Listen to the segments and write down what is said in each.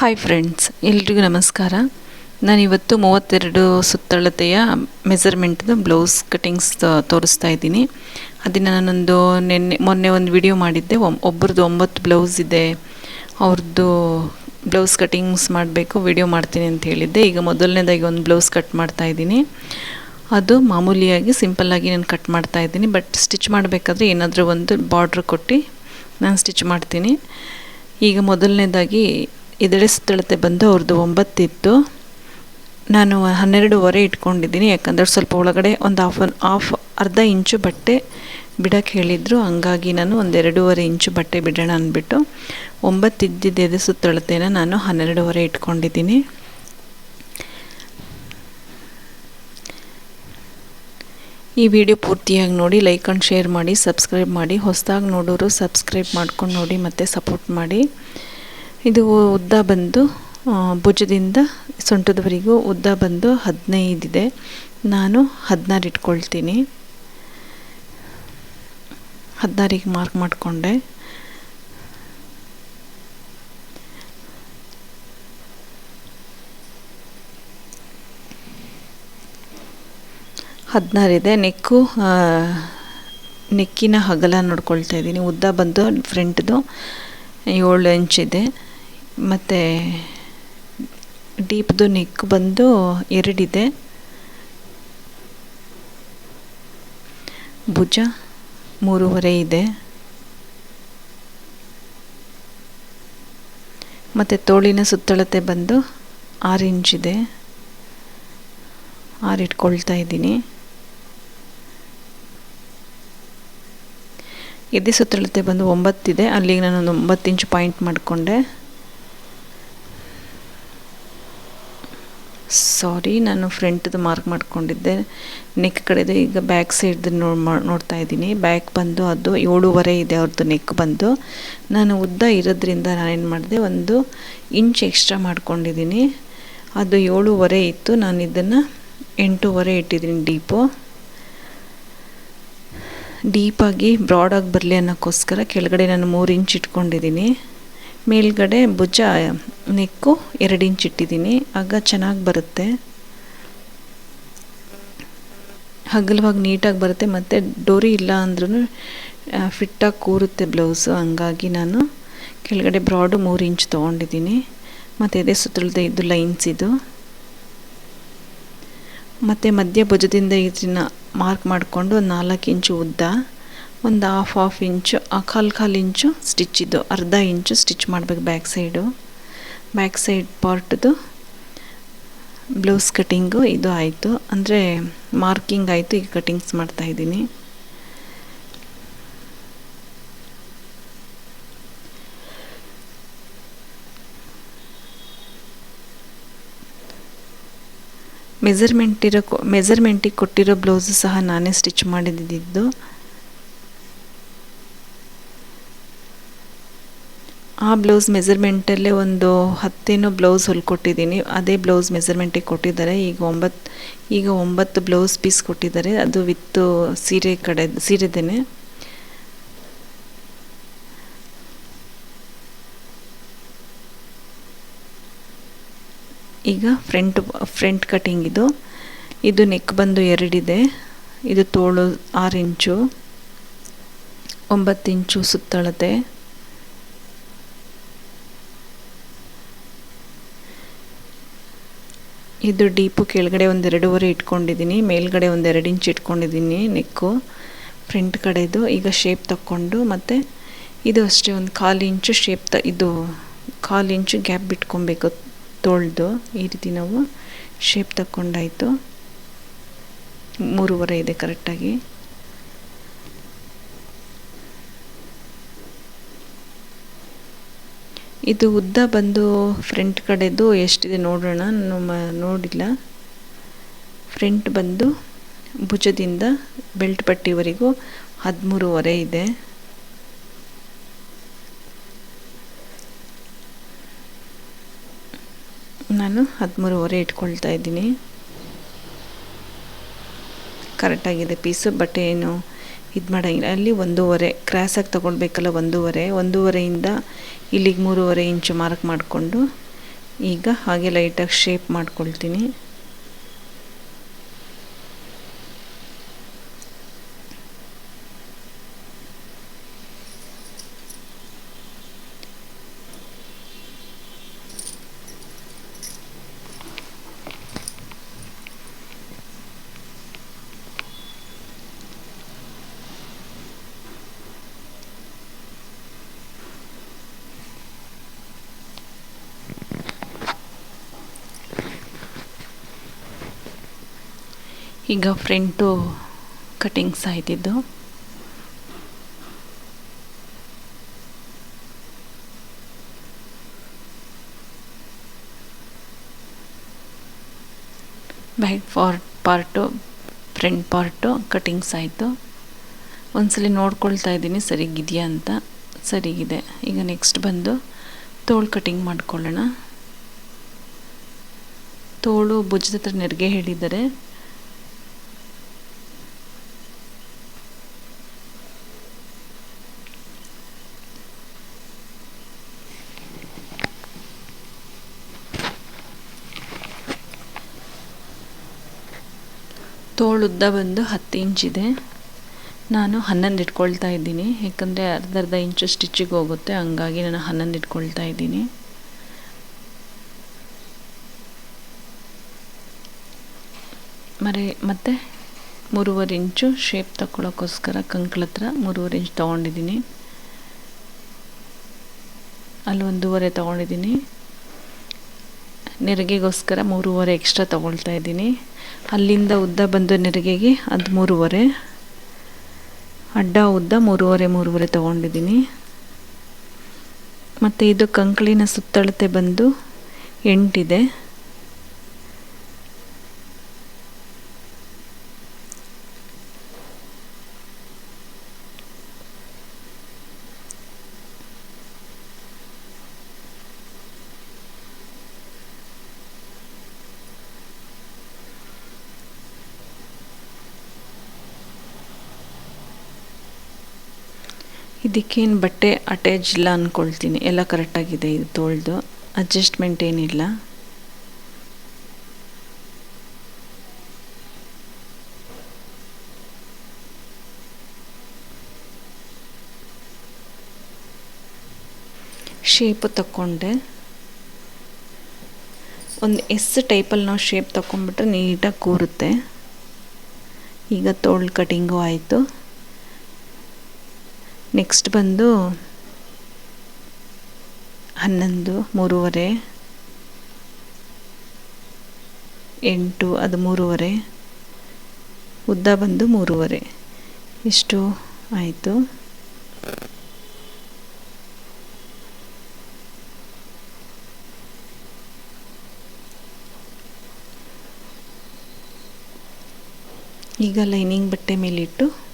Hi friends ಎಲ್ರಿಗೂ ನಮಸ್ಕಾರ. ನಾನಿವತ್ತು ಮೂವತ್ತೆರಡು ಸುತ್ತಳತೆಯ ಮೆಸರ್ಮೆಂಟ್ದು ಬ್ಲೌಸ್ ಕಟಿಂಗ್ಸ್ ತೋರಿಸ್ತಾ ಇದ್ದೀನಿ. ಅದನ್ನು ನಾನೊಂದು ನಿನ್ನೆ, ಮೊನ್ನೆ ಒಂದು ವಿಡಿಯೋ ಮಾಡಿದ್ದೆ. ಒಬ್ರದ್ದು ಒಂಬತ್ತು ಬ್ಲೌಸ್ ಇದೆ. ಅವ್ರದ್ದು ಬ್ಲೌಸ್ ಕಟಿಂಗ್ಸ್ ಮಾಡಬೇಕು ವಿಡಿಯೋ ಮಾಡ್ತೀನಿ ಅಂತ ಹೇಳಿದ್ದೆ. ಈಗ ಮೊದಲನೇದಾಗಿ ಒಂದು ಬ್ಲೌಸ್ ಕಟ್ ಮಾಡ್ತಾ ಇದ್ದೀನಿ. ಅದು ಮಾಮೂಲಿಯಾಗಿ ಸಿಂಪಲ್ಲಾಗಿ ನಾನು ಕಟ್ ಮಾಡ್ತಾ ಇದ್ದೀನಿ. ಬಟ್ ಸ್ಟಿಚ್ ಮಾಡಬೇಕಾದ್ರೆ ಏನಾದರೂ ಒಂದು ಬಾರ್ಡ್ರ್ ಕೊಟ್ಟು ನಾನು ಸ್ಟಿಚ್ ಮಾಡ್ತೀನಿ. ಈಗ ಮೊದಲನೇದಾಗಿ ಇದೆಡೆ ಸುತ್ತಳತೆ ಬಂದು ಅವ್ರದ್ದು ಒಂಬತ್ತಿತ್ತು. ನಾನು ಹನ್ನೆರಡೂವರೆ ಇಟ್ಕೊಂಡಿದ್ದೀನಿ, ಯಾಕಂದರೆ ಸ್ವಲ್ಪ ಒಳಗಡೆ ಒಂದು ಹಾಫ್ ಹಾಫ್ ಅರ್ಧ ಇಂಚು ಬಟ್ಟೆ ಬಿಡೋಕ್ಕೆ ಹೇಳಿದರು. ಹಂಗಾಗಿ ನಾನು ಒಂದು ಎರಡೂವರೆ ಇಂಚು ಬಟ್ಟೆ ಬಿಡೋಣ ಅಂದ್ಬಿಟ್ಟು ಒಂಬತ್ತು ಇದ್ದಿದ್ದ ಎದೆ ಸುತ್ತಳತೆನ ನಾನು ಹನ್ನೆರಡೂವರೆ ಇಟ್ಕೊಂಡಿದ್ದೀನಿ. ಈ ವಿಡಿಯೋ ಪೂರ್ತಿಯಾಗಿ ನೋಡಿ, ಲೈಕ್ ಆ್ಯಂಡ್ ಶೇರ್ ಮಾಡಿ, ಸಬ್ಸ್ಕ್ರೈಬ್ ಮಾಡಿ. ಹೊಸದಾಗಿ ನೋಡೋರು ಸಬ್ಸ್ಕ್ರೈಬ್ ಮಾಡ್ಕೊಂಡು ನೋಡಿ ಮತ್ತು ಸಪೋರ್ಟ್ ಮಾಡಿ. ಇದು ಉದ್ದ ಬಂದು ಭುಜದಿಂದ ಸೊಂಟದವರೆಗೂ ಉದ್ದ ಬಂದು ಹದಿನೈದಿದೆ. ನಾನು ಹದಿನಾರು ಇಟ್ಕೊಳ್ತೀನಿ. ಹದಿನಾರಿಗೆ ಮಾರ್ಕ್ ಮಾಡಿಕೊಂಡೆ. ಹದಿನಾರಿದೆ. ನೆಕ್ಕು ನೆಕ್ಕಿನ ಹಗಲ ನೋಡ್ಕೊಳ್ತಾ ಇದ್ದೀನಿ. ಉದ್ದ ಬಂದು ಫ್ರಂಟ್ದು ಏಳು ಇಂಚಿದೆ ಮತ್ತು ಡೀಪ್ದು ನೆಕ್ ಬಂದು ಎರಡಿದೆ. ಭುಜ ಮೂರುವರೆ ಇದೆ. ಮತ್ತು ತೋಳಿನ ಸುತ್ತಳತೆ ಬಂದು ಆರು ಇದೆ. ಆರು ಇಟ್ಕೊಳ್ತಾ ಇದ್ದೀನಿ. ಎದೆ ಸುತ್ತಳತೆ ಬಂದು ಒಂಬತ್ತಿದೆ. ಅಲ್ಲಿಗೆ ನಾನೊಂದು ಒಂಬತ್ತು ಇಂಚ್ ಪಾಯಿಂಟ್ ಮಾಡಿಕೊಂಡೆ. ಸಾರಿ, ನಾನು ಫ್ರಂಟ್ದು ಮಾರ್ಕ್ ಮಾಡ್ಕೊಂಡಿದ್ದೆ. ನೆಕ್ ಕಡೆದು ಈಗ ಬ್ಯಾಕ್ ಸೈಡ್ದು ನೋ ನೋಡ್ತಾ ಇದ್ದೀನಿ. ಬ್ಯಾಕ್ ಬಂದು ಅದು ಏಳೂವರೆ ಇದೆ ಅವ್ರದ್ದು ನೆಕ್ ಬಂದು. ನಾನು ಉದ್ದ ಇರೋದ್ರಿಂದ ನಾನೇನು ಮಾಡಿದೆ, ಒಂದು ಇಂಚ್ ಎಕ್ಸ್ಟ್ರಾ ಮಾಡ್ಕೊಂಡಿದ್ದೀನಿ. ಅದು ಏಳೂವರೆ ಇತ್ತು, ನಾನು ಇದನ್ನು ಎಂಟೂವರೆ ಇಟ್ಟಿದ್ದೀನಿ ಡೀಪು ಡೀಪಾಗಿ ಬ್ರಾಡಾಗಿ ಬರಲಿ ಅನ್ನೋಕ್ಕೋಸ್ಕರ ಕೆಳಗಡೆ ನಾನು ಮೂರು ಇಂಚ್ ಇಟ್ಕೊಂಡಿದ್ದೀನಿ. ಮೇಲ್ಗಡೆ ಭುಜ ನೆಕ್ಕು ಎರಡು ಇಂಚ್ ಇಟ್ಟಿದ್ದೀನಿ. ಆಗ ಚೆನ್ನಾಗಿ ಬರುತ್ತೆ. ಹಗಲವಾಗಿ ನೀಟಾಗಿ ಬರುತ್ತೆ. ಮತ್ತು ಡೋರಿ ಇಲ್ಲ ಅಂದ್ರೂ ಫಿಟ್ಟಾಗಿ ಕೂರುತ್ತೆ ಬ್ಲೌಸು. ಹಂಗಾಗಿ ನಾನು ಕೆಳಗಡೆ ಬ್ರಾಡು ಮೂರು ಇಂಚ್ ತೊಗೊಂಡಿದ್ದೀನಿ. ಮತ್ತು ಎದೆ ಸುತ್ತಳತೆ ಇದು ಲೈನ್ಸ್ ಇದು. ಮತ್ತು ಮಧ್ಯ ಭುಜದಿಂದ ಇದನ್ನು ಮಾರ್ಕ್ ಮಾಡಿಕೊಂಡು ಒಂದು ನಾಲ್ಕು ಇಂಚು ಉದ್ದ. ಒಂದು ಹಾಫ್ ಹಾಫ್ ಇಂಚು ಕಾಲು ಕಾಲು ಇಂಚು ಸ್ಟಿಚ್ಚಿದ್ದು ಅರ್ಧ ಇಂಚು ಸ್ಟಿಚ್ ಮಾಡಬೇಕು ಬ್ಯಾಕ್ ಸೈಡು ಬ್ಯಾಕ್ ಸೈಡ್ ಪಾರ್ಟ್ದು ಬ್ಲೌಸ್ ಕಟ್ಟಿಂಗು ಇದು ಆಯಿತು. ಅಂದರೆ ಮಾರ್ಕಿಂಗ್ ಆಯಿತು, ಈಗ ಕಟಿಂಗ್ಸ್ ಮಾಡ್ತಾಯಿದ್ದೀನಿ ಮೆಸರ್ಮೆಂಟ್ ಇರೋ ಮೆಸರ್ಮೆಂಟಿಗೆ ಕೊಟ್ಟಿರೋ ಬ್ಲೌಸು ಸಹ ನಾನೇ ಸ್ಟಿಚ್ ಮಾಡಿದ್ದಿದ್ದು ಆ ಬ್ಲೌಸ್ ಮೆಸರ್ಮೆಂಟಲ್ಲೇ ಒಂದು ಹತ್ತೇನೋ ಬ್ಲೌಸ್ ಹೊಲ್ಕೊಟ್ಟಿದ್ದೀನಿ ಅದೇ ಬ್ಲೌಸ್ ಮೆಸರ್ಮೆಂಟಿಗೆ ಕೊಟ್ಟಿದ್ದಾರೆ. ಈಗ ಒಂಬತ್ತು ಈಗ ಒಂಬತ್ತು ಬ್ಲೌಸ್ ಪೀಸ್ ಕೊಟ್ಟಿದ್ದಾರೆ. ಅದು ವಿತ್ತು ಸೀರೆ ಕಡೆ, ಸೀರೆದೇನೆ. ಈಗ ಫ್ರಂಟ್ ಫ್ರಂಟ್ ಕಟಿಂಗ್ ಇದು. ಇದು ನೆಕ್ ಬಂದು ಎರಡಿದೆ. ಇದು ತೋಳು ಆರು ಇಂಚು. ಒಂಬತ್ತು ಇಂಚು ಸುತ್ತಳತೆ. ಇದು ಡೀಪು ಕೆಳಗಡೆ ಒಂದು ಎರಡೂವರೆ ಇಟ್ಕೊಂಡಿದ್ದೀನಿ ಮೇಲ್ಗಡೆ ಒಂದು ಎರಡು ಇಂಚ್ ಇಟ್ಕೊಂಡಿದ್ದೀನಿ ನೆಕ್ಕು. ಫ್ರಂಟ್ ಕಡೆದು ಈಗ ಶೇಪ್ ತಕ್ಕೊಂಡು ಮತ್ತು ಇದು ಅಷ್ಟೇ ಒಂದು ಕಾಲು ಇಂಚು ಶೇಪ್ ತ, ಇದು ಕಾಲು ಇಂಚು ಗ್ಯಾಪ್ ಬಿಟ್ಕೊಬೇಕು ತೊಳೆದು, ಈ ರೀತಿ ನಾವು ಶೇಪ್ ತಕ್ಕೊಂಡಾಯಿತು. ಮೂರುವರೆ ಇದೆ ಕರೆಕ್ಟಾಗಿ ಇದು ಉದ್ದ ಬಂದು ಫ್ರಂಟ್ ಕಡೆದು ಎಷ್ಟಿದೆ ನೋಡೋಣ ನಾನು ನೋಡಿಲ್ಲ. ಫ್ರಂಟ್ ಬಂದು ಭುಜದಿಂದ ಬೆಲ್ಟ್ ಪಟ್ಟಿವರೆಗೂ ಹದಿಮೂರುವರೆ ಇದೆ. ನಾನು ಹದಿಮೂರುವರೆ ಇಟ್ಕೊಳ್ತಾ ಇದ್ದೀನಿ. ಕರೆಕ್ಟಾಗಿದೆ ಪೀಸು ಬಟ್ ಏನು ಇದು ಮಾಡೋಂಗಿಲ್ಲ. ಅಲ್ಲಿ ಒಂದೂವರೆ ಕ್ರಾಸಾಗಿ ತೊಗೊಳ್ಬೇಕಲ್ಲ ಒಂದೂವರೆ. ಒಂದೂವರೆಯಿಂದ ಇಲ್ಲಿಗೆ ಮೂರುವರೆ ಇಂಚು ಮಾರ್ಕ್ ಮಾಡಿಕೊಂಡು ಈಗ ಹಾಗೆ ಲೈಟಾಗಿ ಶೇಪ್ ಮಾಡ್ಕೊಳ್ತೀನಿ. ಈಗ front cuttings ಆಯ್ತಿದ್ದು. Back for part, front part cuttings ಆಯಿತು. ಒಂದ್ಸಲಿ ನೋಡ್ಕೊಳ್ತಾ ಇದ್ದೀನಿ, ಸರಿಗಿದೆಯಾ ಅಂತ. ಸರಿಗಿದೆ. ಈಗ ನೆಕ್ಸ್ಟ್ ಬಂದು ತೋಳು ಕಟಿಂಗ್ ಮಾಡ್ಕೊಳ್ಳೋಣ. ತೋಳು ಭುಜದ ಹತ್ರ ನೆರಿಗೆ ಹೇಳಿದ್ದಾರೆ. ತೋಳುದ್ದ ಬಂದು ಹತ್ತು ಇಂಚಿದೆ ನಾನು ಹನ್ನೊಂದು ಇಟ್ಕೊಳ್ತಾ ಇದ್ದೀನಿ. ಯಾಕಂದರೆ ಅರ್ಧ ಅರ್ಧ ಇಂಚು ಸ್ಟಿಚ್ಚಿಗೆ ಹೋಗುತ್ತೆ. ಹಂಗಾಗಿ ನಾನು ಹನ್ನೊಂದು ಇಟ್ಕೊಳ್ತಾ ಇದ್ದೀನಿ. ಮರೆ, ಮತ್ತು ಮೂರುವರೆ ಇಂಚು ಶೇಪ್ ತಗೊಳ್ಳೋಕ್ಕೋಸ್ಕರ ಕಂಕ್ಳ ಹತ್ರ ಮೂರುವರೆ ಇಂಚ್ ತೊಗೊಂಡಿದ್ದೀನಿ. ಅಲ್ಲಿ ಒಂದೂವರೆ ತೊಗೊಂಡಿದ್ದೀನಿ. ನೆರಿಗೆಗೋಸ್ಕರ ಮೂರುವರೆ ಎಕ್ಸ್ಟ್ರಾ ತೊಗೊಳ್ತಾ ಇದ್ದೀನಿ. ಅಲ್ಲಿಂದ ಉದ್ದ ಬಂದು ನೆರಿಗೆಗೆ ಅದು ಮೂರುವರೆ. ಅಡ್ಡ ಉದ್ದ ಮೂರುವರೆ ಮೂರುವರೆ ತೊಗೊಂಡಿದ್ದೀನಿ. ಮತ್ತು ಇದು ಕಂಕಳಿನ ಸುತ್ತಳತೆ ಬಂದು ಎಂಟಿದೆ. ಇದಕ್ಕೇನು ಬಟ್ಟೆ ಅಟ್ಯಾಚ್ ಇಲ್ಲ ಅಂದ್ಕೊಳ್ತೀನಿ ಎಲ್ಲ ಕರೆಕ್ಟಾಗಿದೆ ಇದು ತೋಳ್ದು. ಅಡ್ಜಸ್ಟ್ಮೆಂಟ್ ಏನಿಲ್ಲ. ಶೇಪು ತಕ್ಕೊಂಡೆ. ಒಂದು ಎಸ್ ಟೈಪಲ್ಲಿ ನಾವು ಶೇಪ್ ತಗೊಂಡ್ಬಿಟ್ರೆ ನೀಟಾಗಿ ಕೂರುತ್ತೆ. ಈಗ ತೋಳು ಕಟಿಂಗು ಆಯಿತು. ನೆಕ್ಸ್ಟ್ ಬಂದು ಹನ್ನೊಂದು, ಮೂರುವರೆ, ಎಂಟು, ಅದು ಮೂರುವರೆ, ಉದ್ದ ಬಂದು ಮೂರುವರೆ. ಇಷ್ಟು ಆಯಿತು? ಈಗ ಲೈನಿಂಗ್ ಬಟ್ಟೆ ಮೇಲಿಟ್ಟು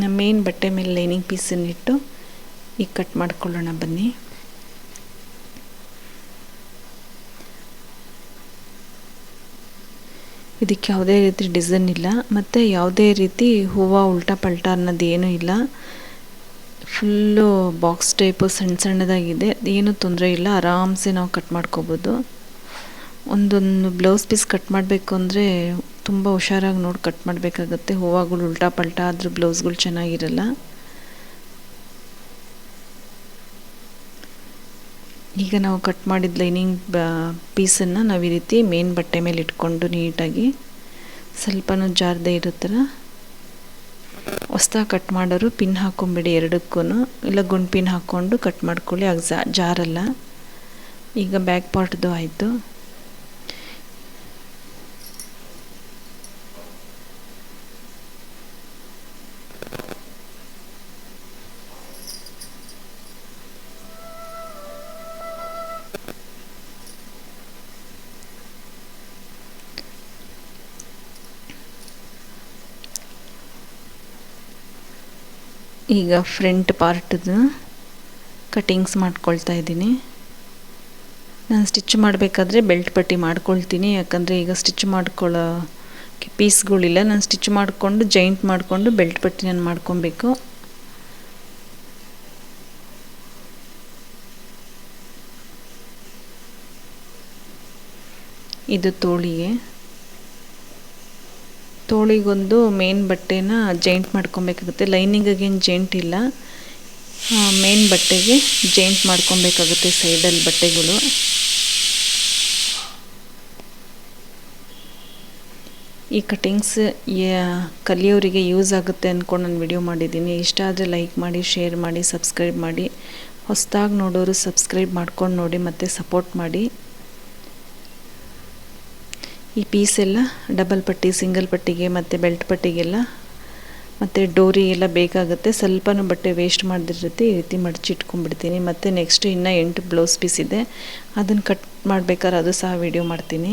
ನಮ್ಮ ಮೇನ್ ಬಟ್ಟೆ ಮೇಲೆ ಲೈನಿಂಗ್ ಪೀಸನ್ನಿಟ್ಟು ಈಗ ಕಟ್ ಮಾಡ್ಕೊಳ್ಳೋಣ ಬನ್ನಿ. ಇದಕ್ಕೆ ಯಾವುದೇ ರೀತಿ ಡಿಸೈನ್ ಇಲ್ಲ, ಮತ್ತು ಯಾವುದೇ ರೀತಿ ಹೂವು ಉಲ್ಟಾ ಪಲ್ಟಾ ಅನ್ನೋದು ಏನೂ ಇಲ್ಲ. ಫುಲ್ಲು ಬಾಕ್ಸ್ ಟೈಪು ಸಣ್ಣ ಸಣ್ಣದಾಗಿದೆ, ಏನೂ ತೊಂದರೆ ಇಲ್ಲ, ಆರಾಮ್ಸೆ ನಾವು ಕಟ್ ಮಾಡ್ಕೋಬೋದು. ಒಂದೊಂದು ಬ್ಲೌಸ್ ಪೀಸ್ ಕಟ್ ಮಾಡಬೇಕು ಅಂದರೆ ತುಂಬ ಹುಷಾರಾಗಿ ನೋಡಿ ಕಟ್ ಮಾಡಬೇಕಾಗತ್ತೆ. ಹೂವಾಗಳು ಉಲ್ಟಾ ಪಲ್ಟಾ ಆದರೂ ಬ್ಲೌಸ್ಗಳು ಚೆನ್ನಾಗಿರಲ್ಲ. ಈಗ ನಾವು ಕಟ್ ಮಾಡಿದ ಲೈನಿಂಗ್ ಪೀಸನ್ನು ನಾವು ಈ ರೀತಿ ಮೇನ್ ಬಟ್ಟೆ ಮೇಲೆ ಇಟ್ಕೊಂಡು ನೀಟಾಗಿ ಸ್ವಲ್ಪನೂ ಜಾರದೆ ಇರೋ ಥರ ಹೊಸ್ದಾಗಿ ಕಟ್ ಮಾಡೋರು ಪಿನ್ ಹಾಕೊಂಬಿಡಿ ಎರಡಕ್ಕೂ ಇಲ್ಲ ಗುಂಡು ಪಿನ್ ಹಾಕ್ಕೊಂಡು ಕಟ್ ಮಾಡ್ಕೊಳ್ಳಿ ಆಗ ಜಾರಲ್ಲ. ಈಗ ಬ್ಯಾಕ್ ಪಾರ್ಟ್ದು ಆಯಿತು. ಈಗ ಫ್ರಂಟ್ ಪಾರ್ಟ್ದು ಕಟಿಂಗ್ಸ್ ಮಾಡ್ಕೊಳ್ತಾ ಇದ್ದೀನಿ. ನಾನು ಸ್ಟಿಚ್ ಮಾಡಬೇಕಾದ್ರೆ ಬೆಲ್ಟ್ ಪಟ್ಟಿ ಮಾಡ್ಕೊಳ್ತೀನಿ, ಯಾಕಂದರೆ ಈಗ ಸ್ಟಿಚ್ ಮಾಡ್ಕೊಳ್ಳೋ ಪೀಸ್ಗಳಿಲ್ಲ ನಾನು ಸ್ಟಿಚ್ ಮಾಡಿಕೊಂಡು ಜೈಂಟ್ ಮಾಡಿಕೊಂಡು ಬೆಲ್ಟ್ ಪಟ್ಟಿ ನಾನು ಮಾಡ್ಕೊಬೇಕು. ಇದು ತೋಳಿಗೆ. ತೋಳಿಗೊಂದು ಮೇನ್ ಬಟ್ಟೆನ ಜೈಂಟ್ ಮಾಡ್ಕೊಬೇಕಾಗುತ್ತೆ. ಲೈನಿಂಗ್ ಏನು ಜೈಂಟ್ ಇಲ್ಲ. ಮೇನ್ ಬಟ್ಟೆಗೆ ಜೈಂಟ್ ಮಾಡ್ಕೊಬೇಕಾಗುತ್ತೆ ಸೈಡಲ್ಲಿ ಬಟ್ಟೆಗಳು. ಈ ಕಟಿಂಗ್ಸ್ ಕಲಿಯೋರಿಗೆ ಯೂಸ್ ಆಗುತ್ತೆ ಅಂದ್ಕೊಂಡು ನಾನು ವಿಡಿಯೋ ಮಾಡಿದ್ದೀನಿ. ಇಷ್ಟ ಆದರೆ ಲೈಕ್ ಮಾಡಿ, ಶೇರ್ ಮಾಡಿ, ಸಬ್ಸ್ಕ್ರೈಬ್ ಮಾಡಿ. ಹೊಸದಾಗಿ ನೋಡೋರು ಸಬ್ಸ್ಕ್ರೈಬ್ ಮಾಡ್ಕೊಂಡು ನೋಡಿ ಮತ್ತು ಸಪೋರ್ಟ್ ಮಾಡಿ. ಈ ಪೀಸ್ ಎಲ್ಲ ಡಬಲ್ ಪಟ್ಟಿ ಸಿಂಗಲ್ ಪಟ್ಟಿಗೆ ಮತ್ತು ಬೆಲ್ಟ್ ಪಟ್ಟಿಗೆಲ್ಲ. ಮತ್ತು ಡೋರಿ ಎಲ್ಲ ಬೇಕಾಗುತ್ತೆ. ಸ್ವಲ್ಪನೂ ಬಟ್ಟೆ ವೇಸ್ಟ್ ಮಾಡದಿರುತ್ತೆ. ಈ ರೀತಿ ಮಡಚಿ ಇಟ್ಕೊಂಡ್ಬಿಡ್ತೀನಿ. ಮತ್ತು ನೆಕ್ಸ್ಟ್ ಇನ್ನೂ ಎಂಟು ಬ್ಲೌಸ್ ಪೀಸ್ ಇದೆ. ಅದನ್ನು ಕಟ್ ಮಾಡಬೇಕಾದ್ರೆ ಅದು ಸಹ ವಿಡಿಯೋ ಮಾಡ್ತೀನಿ.